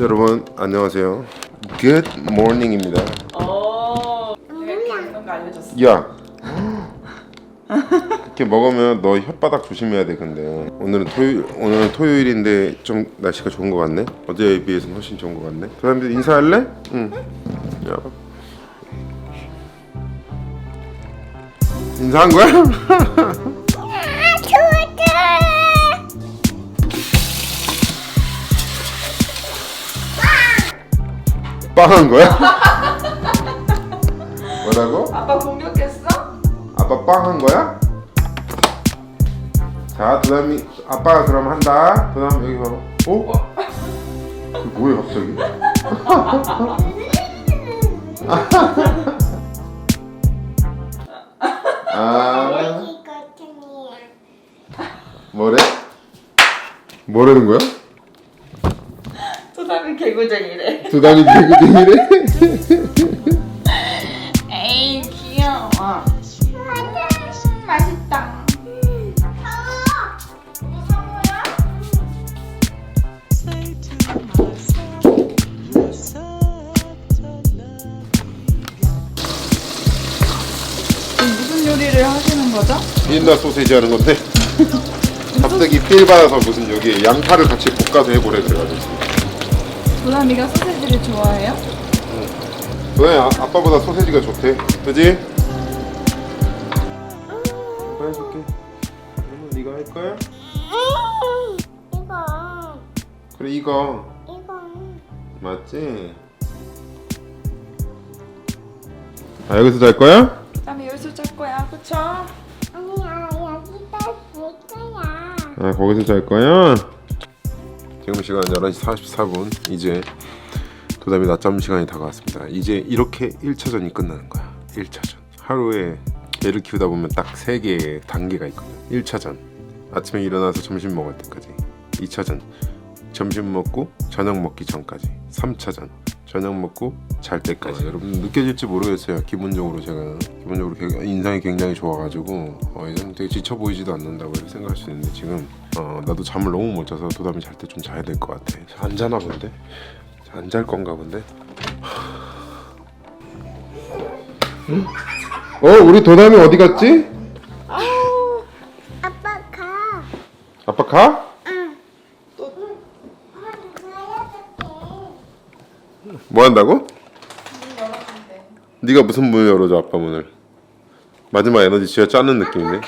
여러분 안녕하세요. Good morning입니다. 어. 거 알려줬어. 야. 이렇게 먹으면 너 혓바닥 조심해야 돼. 근데 오늘은 토요일 오늘은 토요일인데 좀 날씨가 좋은 것 같네. 어제에 비해서는 훨씬 좋은 것 같네. 그 사람들 인사할래? 응. 야. 인사한 거야? 빵한 거야? 뭐라고? 아빠 공격했어? 아빠 빵한 거야? 자, 두담이 아빠가 그럼 한다. 두담 여기 봐. 어? 그 뭐야 갑자기? 아, 뭐래? 뭐라는 거야? 개구쟁이래. 두담이 개구쟁이래? 에이 귀여워. 맛있다. 무슨 요리를 하시는 거죠? 비엔나 소세지 하는 건데 갑자기 필 받아서 무슨 여기 양파를 같이 볶아서 해보래 그래가지고 소담이가 소세지를 좋아해요? 왜 아, 아빠보다 소세지가 좋대 그지? 아빠 해줄게 그러면 네가 할 거야? 이거 그래 이거 이거 맞지? 아 여기서 잘 거야? 소담이 열수 짤 거야, 그쵸? 아니야 여기다 쓸 거야. 아 거기서 잘 거야? 지금 시간 11시 44분 이제 도담이 낮잠 시간이 다가왔습니다. 이제 이렇게 1차전이 끝나는 거야. 1차전. 하루에 애를 키우다 보면 딱 3개의 단계가 있거든. 1차전. 아침에 일어나서 점심 먹을 때까지. 2차전. 점심 먹고 저녁 먹기 전까지. 3차전 저녁 먹고 잘 때까지 여러분 느껴질지 모르겠어요 기본적으로 제가 기본적으로 인상이 굉장히 좋아가지고 어, 예전 되게 지쳐 보이지도 않는다고 이렇게 생각할 수 있는데 지금 어, 나도 잠을 너무 못 자서 도담이 잘 때 좀 자야 될 것 같아 안 자나 본데? 안 잘 건가 본데? 응? 어 우리 도담이 어디 갔지? 아빠 가. 아빠 가? 응. 또 엄마 가야 뭐 한다고? 문 열어준대. 네가 무슨 문을 열어줘 아빠 문을 마지막 에너지 쥐어 짜는 느낌이네 열어줘.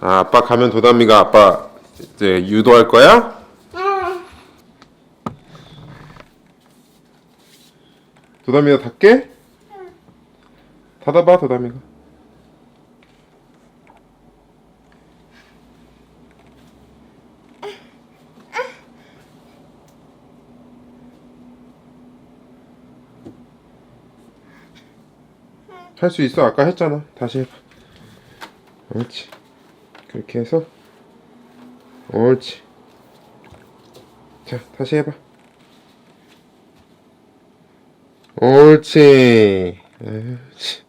아 아빠 가면 도담이가 아빠 이제 유도할 거야? 응. 도담이가 닫게? 닫아봐 도담이가 할 수 있어. 아까 했잖아. 다시 해봐. 옳지. 그렇게 해서. 옳지. 자 다시 해봐. 옳지. 옳지.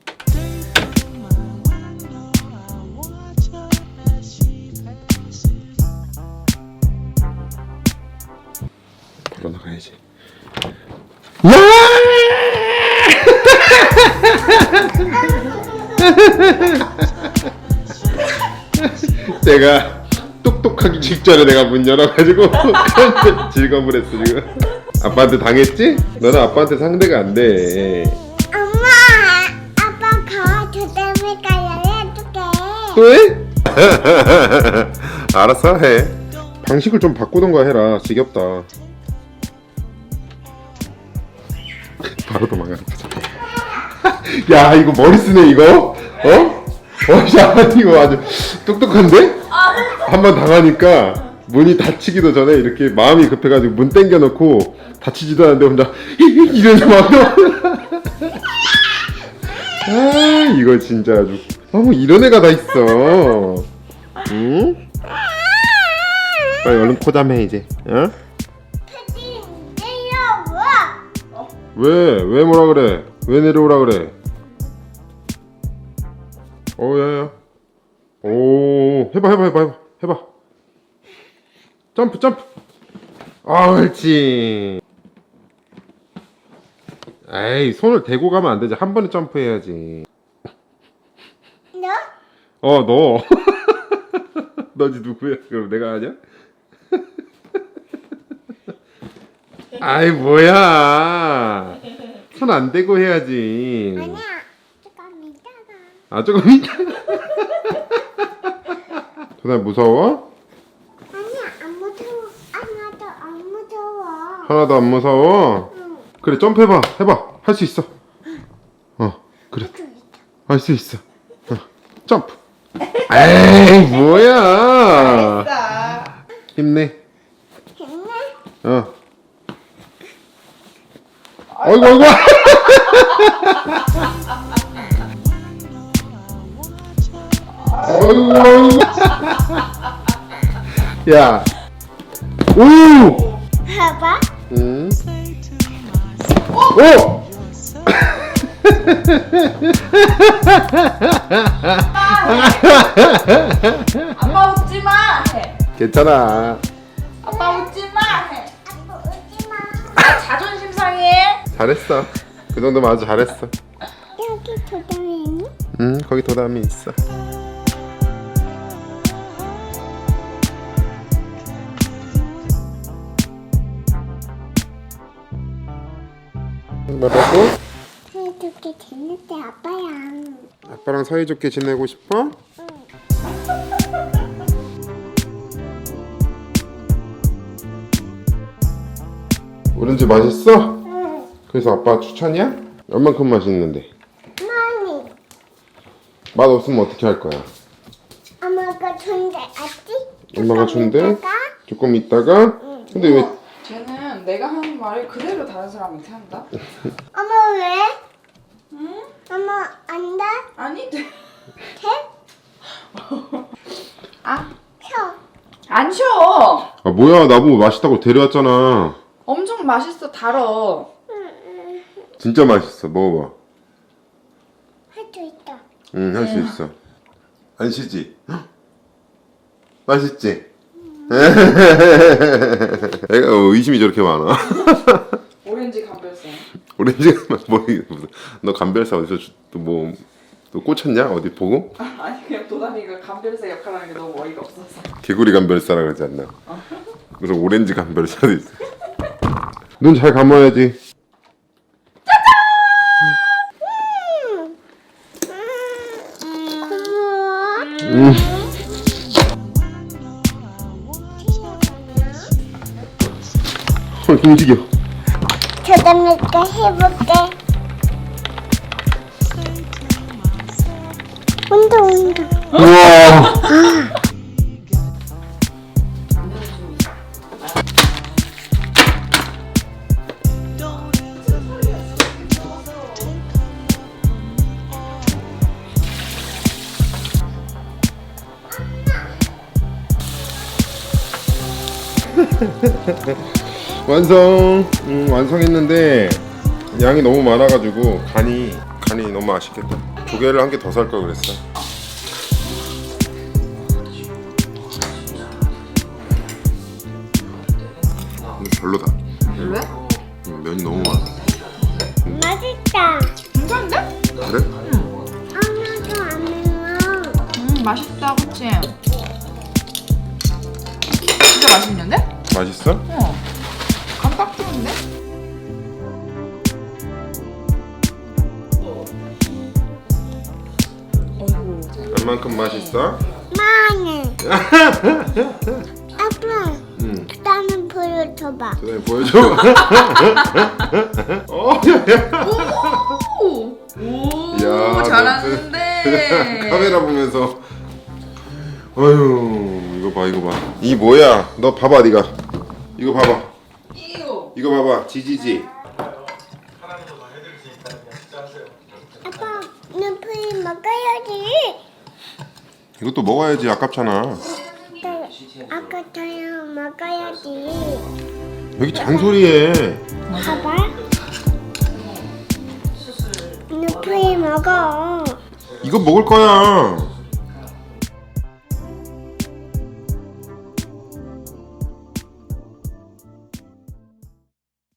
바로 나가야지. 내가 똑똑하기 직전에 내가 문 열어가지고 깜짝 질거물했어 지금. 아빠한테 당했지? 너는 아빠한테 상대가 안 돼. 엄마 아빠 가. 겨자미가 열어줄게. 또 해? 알았어 해. 방식을 좀 바꾸던가 해라. 지겹다. 바로 도망가는. 야 이거 머리 쓰네 이거. 어? 어, 야 이거 아주 똑똑한데? 한 번 당하니까 문이 닫히기도 전에 이렇게 마음이 급해가지고 문 땡겨놓고 닫히지도 않는데 혼자 이러지 마. 아 이거 진짜 아주 아뭐 이런 애가 다 있어. 응? 빨리 얼른 코담해 이제. 어? 왜? 왜 뭐라 그래? 왜 내려오라 그래? 오 야야. 오 해봐 해봐 해봐 해봐 해봐. 점프 점프 아 옳지 에이 손을 대고 가면 안 되지 한 번에 점프해야지 너? 어 너 너지 누구야 그럼 내가 하냐 아이 뭐야 손 안 대고 해야지 아니야. 조금 이따가. 아 조금 이따 도나 무서워? 아니야, 안 무서워. 하나도 안 무서워. 하나도 안 무서워? 응. 그래 점프해봐 해봐 할 수 있어 어 그래 할수 있어 어, 점프 에이 뭐야 힘내 했네? 어 어이구 어이구 어이구 어이구 야 오! 봐봐. 응. 오! 아빠 웃지 마. 해. 괜찮아. 아빠 웃지 마. 잘했어. 그 정도면 아주 잘했어. 여기 도장이 있니? 응, 거기 도담이 있어. 뭐라고? 해줄게 재밌대 아빠야. 아빠랑 사이좋게 지내고 싶어? 오렌지 맛있어? 응. 그래서 아빠 추천이야? 얼만큼 맛있는데? 많이. 맛 없으면 어떻게 할 거야? 엄마가 준대 알지? 엄마가 준대? 조금 있다가? 근데 왜 쟤는 내가 하는 말을 그대로 다른 사람한테 한다. 엄마 왜? 응? 엄마 안 돼? 아니 돼. 돼? 아, 펴. 안 쉬어. 아 뭐야 나보고 맛있다고 데려왔잖아 엄청 맛있어 달어. 진짜 맛있어 먹어봐 할 수 있다. 응 할 수 있어 안 쉬지? 헉! 맛있지? 애가 어, 의심이 저렇게 많아 오렌지 감별생. 오렌지가 뭐 이게 무슨 너 감별사 어디서 또뭐 또 꽂혔냐 어디 보고 아니 그냥 도담이가 감별생 역할하는 게 너무 어이가 없어서. 개구리 감별사라 그러지 않나 그래서 오렌지 감별사도 있어 눈 잘 감아야지 고마워. 음. 어, 움직여 저담이가 해볼게. 온다 온다. 우와 완성 음, 완성했는데 양이 너무 많아가지고 간이 간이 너무 아쉽겠다 두 개를 한 개 더 살 걸 그랬어 근데 별로다 왜? 음, 면이 너무 많아 맛있다. 괜찮은데? 그래? 하나도 안 매워. 음 맛있다 그치? 맛있는데? 맛있어? 어. 깜빡 좋은데? 얼만큼 맛있어? 많이. 아빠, 응 그다음에 보여줘봐. 그다음에 보여줘 어, 오! 오! 야, 잘하는데. 카메라 보면서 어휴 이거 봐 이거 봐이 뭐야 너 봐봐 네가 이거 봐봐 이유. 이거 봐봐 지지지 아빠, 눈풀이 먹어야지. 이것도 먹어야지 아깝잖아 네, 아까 저녁 먹어야지. 여기 잔소리해 봐봐. 눈풀이 먹어. 이거 먹을 거야